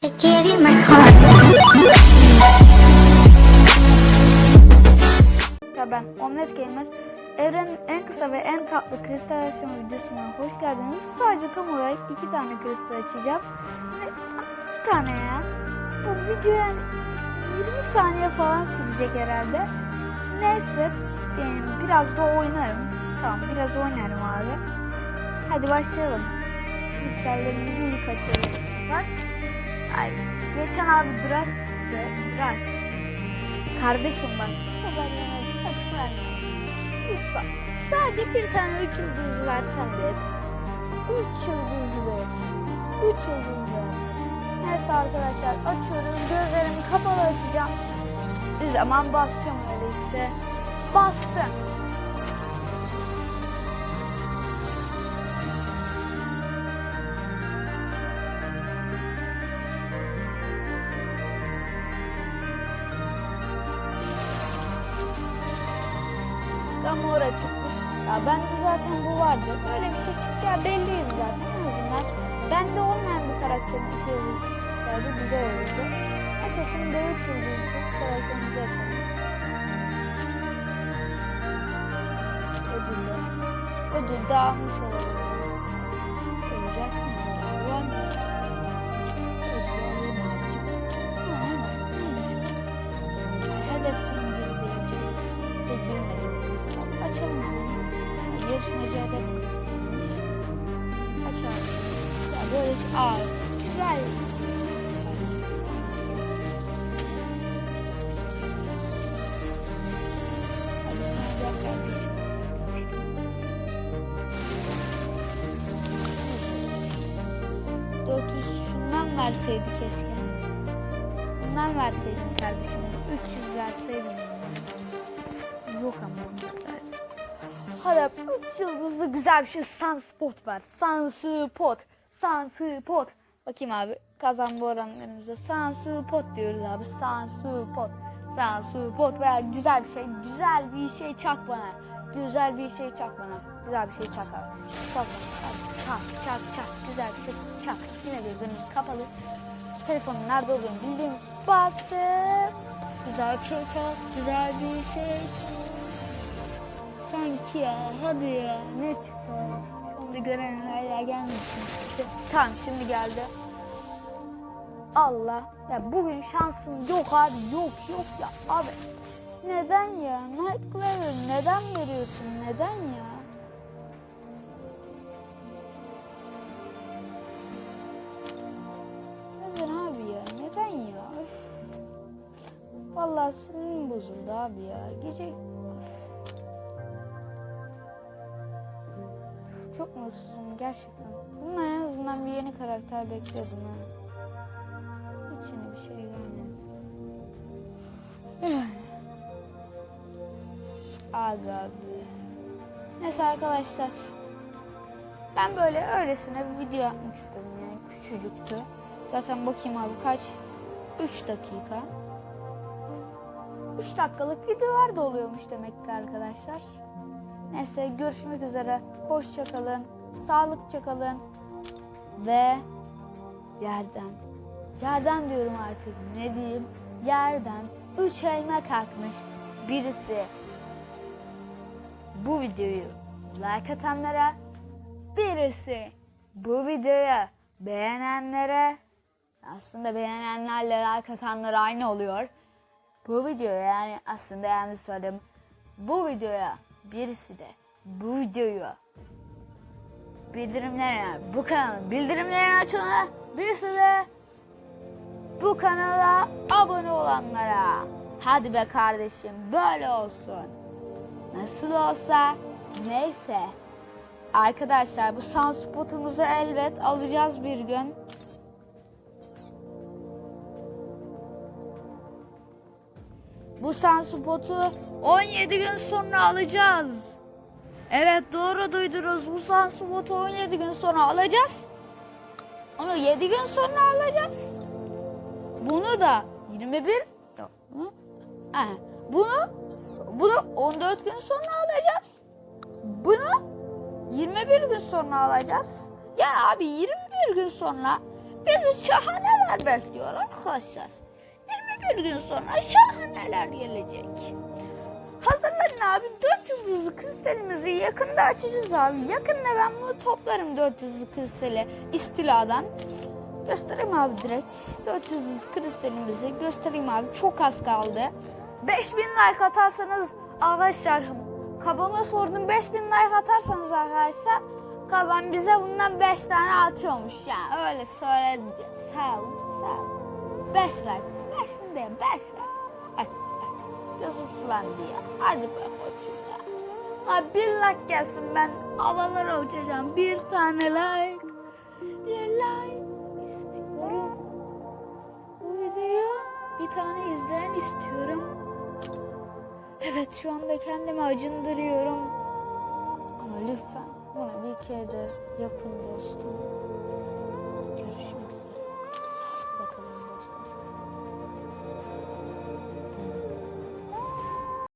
I give you my ben Omlet Gamer. Evrenin en kısa ve en tatlı kristal açma videosuna hoş geldiniz. Sadece tam olarak iki tane kristal açacağız. İki tane ya. Bu video yani 20 saniye falan sürecek herhalde. Neyse yani biraz da oynarım. Tamam biraz oynarım abi. Hadi başlayalım. Kristallerimizi ilk açıyoruz. Bak. Ay, geçen abi Drax çıktı. Drax. Kardeşim bak bu sefer yana. Sadece bir tane üç yıldız versen de. Üç yıldızlı. Üç yıldızlı. Neyse arkadaşlar açıyorum. Gözlerimi kapalı açacağım. Bir zaman basacağım öyle işte. Bastım. Gamora çıkmış. Ya bende zaten bu vardı. Böyle bir şey çıkacağı belliydi zaten en azından. Bende olmayan bir karakterin iki yıldız güzel olurdu. Neyse şimdi üç yıldızlı karakterimizi açalım. Ödüllü. Ödül de Şey- Aa, güzel. Hadi oynayacak kardeşim. 400 şundan verseydi keşke. Bundan verseydin kardeşim. 300 verseydin. Yok ama. Hadi 3 yıldızlı güzel bir şey Sunspot var. Sunspot. Sunspot. Bakayım abi kazanma oranlarımıza. Sunspot diyoruz abi. Sunspot. Sunspot veya güzel bir şey. Güzel bir şey çak bana. Güzel bir şey çak bana. Güzel bir şey çak abi. Çak bana. Hadi Çak çak çak. Güzel bir şey çak. Yine gözlerim kapalı. Telefonun nerede olduğunu bildiğim için bastım. Güzel bir şey çak. Güzel bir şey çak. Sanki ya hadi ya ne Şimdi gören hala gelmesin. İşte, tamam şimdi geldi. Allah ya bugün şansım yok abi yok yok ya abi. Neden ya? Nightcrawler neden veriyorsun? Neden ya? Neden abi ya? Neden ya? Üf. Vallahi sinirim bozuldu abi ya. Gece mutsuzum gerçekten. Bunlar en azından bir yeni karakter bekliyordum ha. Yeni bir şey gelmedi. Aga abi. Neyse arkadaşlar. Ben böyle öylesine bir video yapmak istedim yani küçücüktü. Zaten bakayım abi kaç? 3 dakika. 3 dakikalık videolar da oluyormuş demek ki arkadaşlar. Neyse görüşmek üzere. Hoşça kalın. Sağlıkça kalın. Ve yerden. Yerden diyorum artık. Ne diyeyim? Yerden üç elma kalkmış birisi. Bu videoyu like atanlara birisi. Bu videoyu beğenenlere aslında beğenenlerle like atanlar aynı oluyor. Bu videoya yani aslında yanlış söyledim. Bu videoya birisi de bu videoyu bildirimlerine bu kanalın bildirimlerini açana birisi de bu kanala abone olanlara hadi be kardeşim böyle olsun. Nasıl olsa neyse. Arkadaşlar bu sunspotumuzu elbet alacağız bir gün. Bu Sunspot'u 17 gün sonra alacağız. Evet doğru duydunuz. Bu Sunspot'u 17 gün sonra alacağız. Onu 7 gün sonra alacağız. Bunu da 21 yok. Bunu, ha, bunu bunu 14 gün sonra alacağız. Bunu 21 gün sonra alacağız. Yani abi 21 gün sonra bizi şahaneler bekliyor arkadaşlar. 21 gün sonra şahaneler gelecek. Hazırlanın abi 4 yıldızlı kristalimizi yakında açacağız abi. Yakında ben bunu toplarım 4 yıldızlı kristali istiladan. Göstereyim abi direkt. 4 yıldızlı kristalimizi göstereyim abi. Çok az kaldı. 5000 like atarsanız arkadaşlar kabama sordum 5000 like atarsanız arkadaşlar kaban bize bundan 5 tane atıyormuş yani öyle söyledi. Sağ olun sağ olun. 5 like. 5000 değil 5 like. Ay, ay. Gözüm sulandı ya. Hadi be koçum ya. Ha bir like gelsin ben havalara uçacağım. Bir tane like. Bir like istiyorum. Bu videoyu bir tane izleyen istiyorum. Evet şu anda kendimi acındırıyorum. Ama lütfen buna bir kere de yapın dostum.